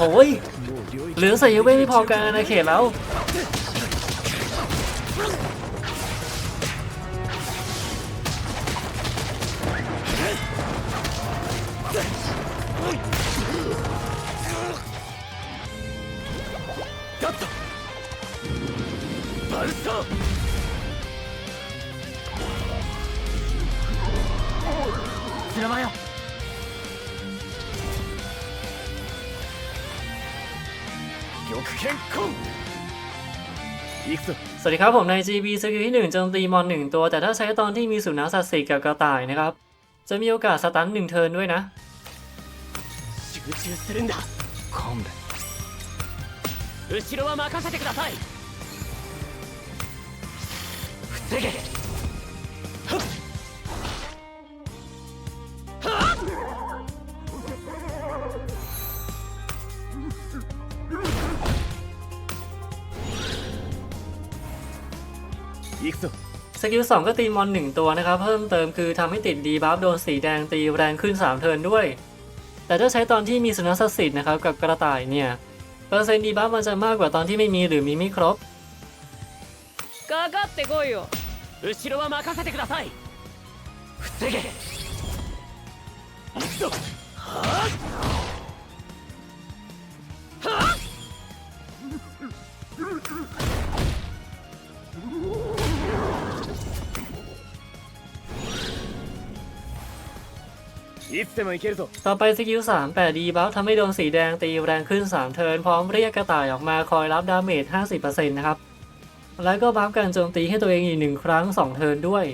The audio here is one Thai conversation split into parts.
โอ้ยเหลือใส่เยเว่ไม่พอการอาณาเขตแล้ว สวัสดีครับผมใน GB สกิลที่1โจมตีมอนหนึ่งตัว แต่ถ้าใช้ตอนที่มีสุนัขสัตว์สีกับกระต่ายนะครับ จะมีโอกาสสตันหนึ่งเทิร์นด้วยนะ 集中するんだ勘弁後ろは任せてください防げ สกิล2ก็ตีมอนหนึ่งตัวนะครับ เพิ่มเติมคือทำให้ติดดีบัฟโดนสีแดงตีแรงขึ้น 3 เทิร์นด้วย แต่ถ้าใช้ตอนที่มีสุนัขสัตว์สิทธิ์นะครับกับกระต่ายเนี่ย เปอร์เซ็นต์ดีบัฟมันจะมากกว่าตอนที่ไม่มีหรือมีไม่ครบ かかってこいよ後ろは任せてください防げ行くぞはっはっ ต่อไปสกิล3 8ดีบัฟทำให้โดนสีแดงตีแรงขึ้น 3 เทิร์นพร้อมเรียกกระต่ายออกมาคอยรับดาเมจ 50%นะครับ แล้วก็บัฟการโจมตีให้ตัวเองอีกหนึ่งครั้ง 2 เทิร์นด้วย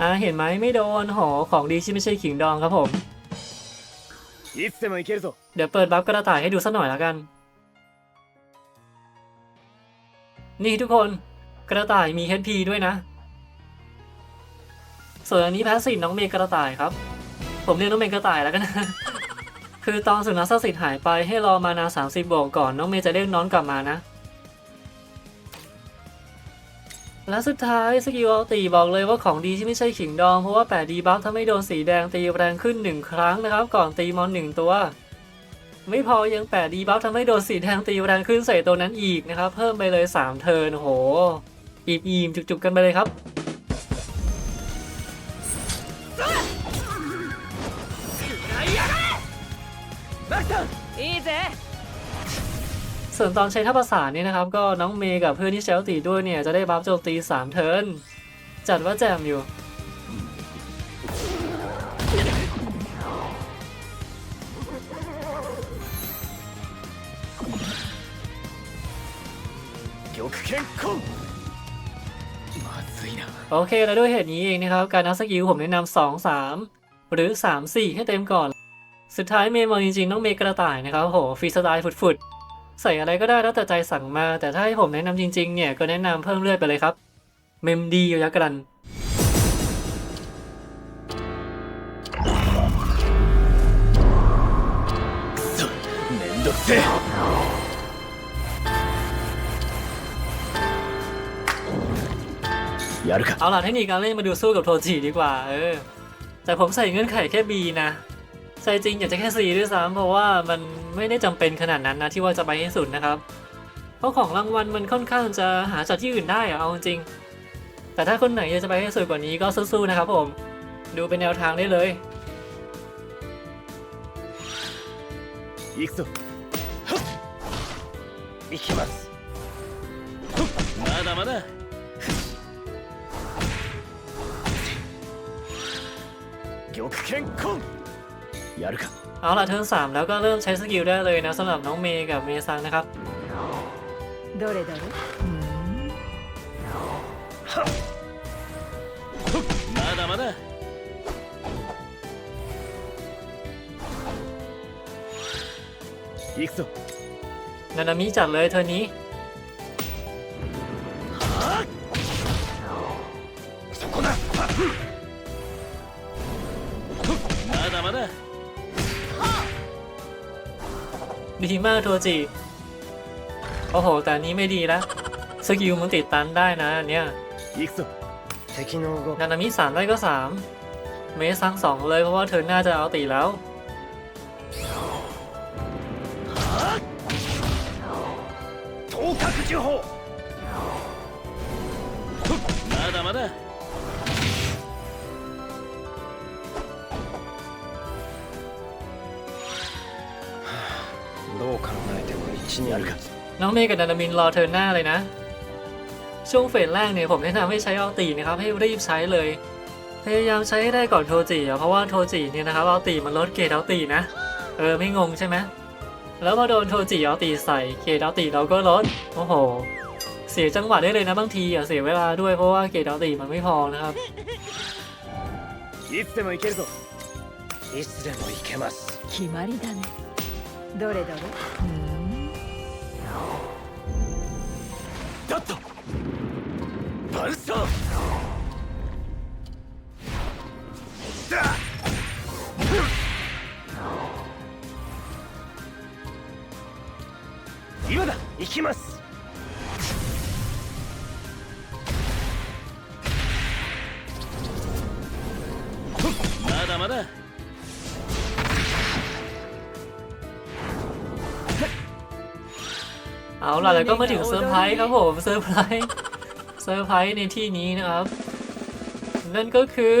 อ่าเห็นไหมไม่โดนหอของดีที่ไม่ใช่ขิงดองครับผม เดี๋ยวเปิดบัฟกระต่ายให้ดูสักหน่อยแล้วกัน นี่ทุกคน กระต่ายมี HP ด้วยนะ ส่วนอันนี้แพสซีฟน้องเมย์กระต่ายครับ ผมเรียกน้องเมย์กระต่ายแล้วกันนะคือตอนสุนัขศักดิ์สิทธิ์หายไปให้รอมานา 30 บวกก่อนน้องเมย์จะเรียกน้องกลับมานะ และสุดท้ายสกิลอัลตีบอกเลยว่าของดีที่ไม่ใช่ขิงดอง เพราะว่า8ดีบัฟทำให้โดนสีแดงตีแรงขึ้น 1 ครั้งนะครับ ก่อนตีมอน1ตัว ไม่พอยัง8ดีบัฟทำให้โดนสีแดงตีแรงขึ้นใส่ตัวนั้นอีกนะครับ เพิ่มไปเลย 3 เทิร์นโห อีบอีมจุกๆกันไปเลยครับ マキさんいいぜ ส่วนตอนใช้ท่าภาษานเนี่ยนะครับ ก็น้องเมย์กับเพื่อนที่เชลตีด้วยเนี่ย จะได้บัฟโจมตี 3 เทิร์นจัดว่าแจมอยู่ 玉剣コンまずいな โอเคและด้วยเหตุนี้เองนะครับ การนับสกิลผมแนะนำ 2 3 หรือ 3 4 ให้เต็มก่อน สุดท้ายเมมอนจริงๆต้องเมกระต่ายนะครับโหฟีสไตล์ฟุดๆ ใส่อะไรก็ได้แล้วแต่ใจสั่งมา แต่ถ้าให้ผมแนะนำจริงๆ เนี่ยก็แนะนำเพิ่มเลือดไปเลยครับ เมมดียยักรันเมนก やるか เอาล่ะเทคนิคการเล่นมาดูสู้กับโทจิดีกว่า เออ แต่ผมใส่เงื่อนไขแค่ B นะ ใส่จริงอยากจะแค่ C ด้วยซ้ำเพราะว่ามันไม่ได้จำเป็นขนาดนั้นนะที่ว่าจะไปให้สุดนะครับ เพราะของรางวัลมันค่อนข้างจะหาจากที่อื่นได้อะเอาจริง แต่ถ้าคนไหนอยากจะไปให้สุดกว่านี้ก็สู้ๆนะครับผม ดูเป็นแนวทางได้เลย 行くぞはっ行きますふっまだまだ เอาล่ะเทิร์นสามแล้วก็เริ่มใช้สกิลได้เลยนะสำหรับน้องเมย์กับเมซังนะครับ どれどれふっまだまだ行くぞ นานามิจัดเลยเทิร์นนี้ そこだ แล้วนะดีมากโทจิ โอ้โห แต่นี้ไม่ดีแล้วสกิลมันติดตันได้นะอันเนี้ยนานามิสามได้ก็สามเมซังสองเลยเพราะว่าเธอหน้าจะเอาตีแล้วมาดามาดา えても1やるか น้องเมย์กับนานามินรอเธอหน้าเลยนะ ช่วงเฟสแรกเนี่ยผมแนะนำให้ใช้เอาตีนะครับ ให้รีบใช้เลย พยายามใช้ให้ได้ก่อนโทจิอ่ะเพราะว่าโทจิเนี่ยนะครับเอาตีมันลดเกรดเอาตีนะ เออไม่งงใช่ไหมแล้วพอโดนโทจิเอาตีใส่เกรดเอาตีเราก็ลดโอ้โห เสียจังหวะได้เลยนะบางทีอ่ะเสียเวลาด้วยเพราะว่าเกรดเอาตีมันไม่พอนะครับ いつでも行けるぞいつでも行けます決まりだねどれどれうーん だった。パンスターだ。今だ。行きます。 เอาล่ะแล้วก็มาถึงเซอร์ไพรส์ครับผมเซอร์ไพรส์เซอร์ไพรส์ในที่นี้นะครับ นั่นก็คือ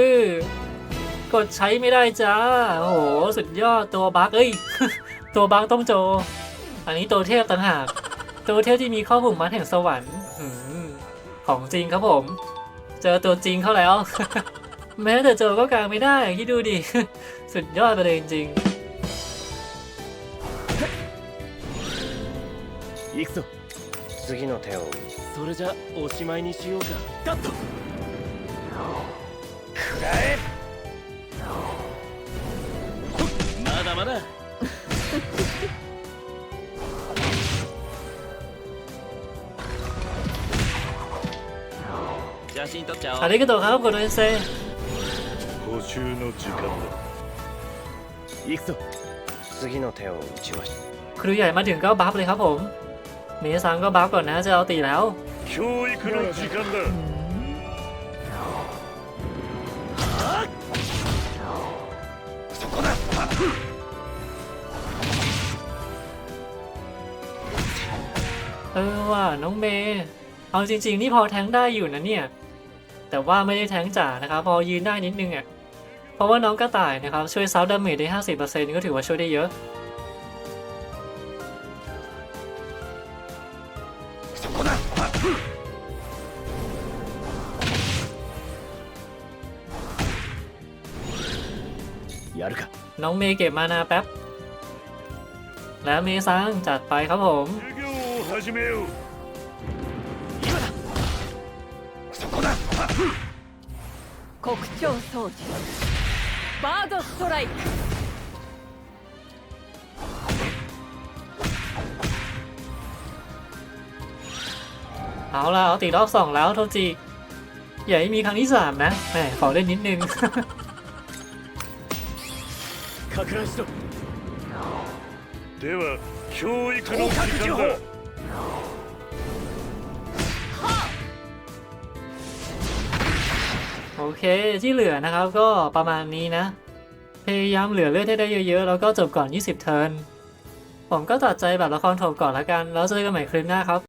กดใช้ไม่ได้จ้าโอ้โหสุดยอดตัวบั๊กเอ้ย ตัวบั๊กต้องโจ อันนี้ตัวเทพต่างหากตัวเทพที่มีข้อผูกมัดแห่งสวรรค์อืมของจริงครับผม เจอตัวจริงเขาแล้ว แม้แต่โจก็กางไม่ได้คิดดูดิ สุดยอดไปเลยจริง 行くぞ次の手をそれじゃおしまいにしようかカット食らえまだまだ写真撮っちゃお ๆ う อันนี้ก็ตัวครับกดเอนเซ 補修の時間だ行くぞ次の手を打ちまし ครูใหญ่มาถึงก็บัฟเลยครับผม เมซังก็บัฟก่อนนะจะเอาตีแล้ว 教育の時間だうーん そこだ เออว่าน้องเมย์เอาจริง ๆ นี่พอแทงได้อยู่นะเนี่ย แต่ว่าไม่ได้แทงจ๋านะครับ พอยืนได้นิดนึงอ่ะ เพราะว่าน้องกระต่ายนะครับ ช่วยซับดาเมจได้ 50%ก็ถือว่าช่วยได้เยอะ やるか น้องเมย์เก็บมานาแป๊บ แล้วเมซังจัดไปครับผม 授業を始めよう今だそこだ黒鳥掃除バードストライク เอาล่ะเอาตีรอบสองแล้วโทจิอย่าให้มีครั้งที่สามนะแหมขอเล่นนิดนึง かく乱しろでは教育の時間だ โอเคที่เหลือนะครับก็ประมาณนี้นะ พยายามเหลือเลือดให้ได้เยอะๆ แล้วก็จบก่อน 20 เทิร์นผมก็ตัดใจแบบละครโถมก่อนละกัน แล้วเจอกันใหม่คลิปหน้าครับ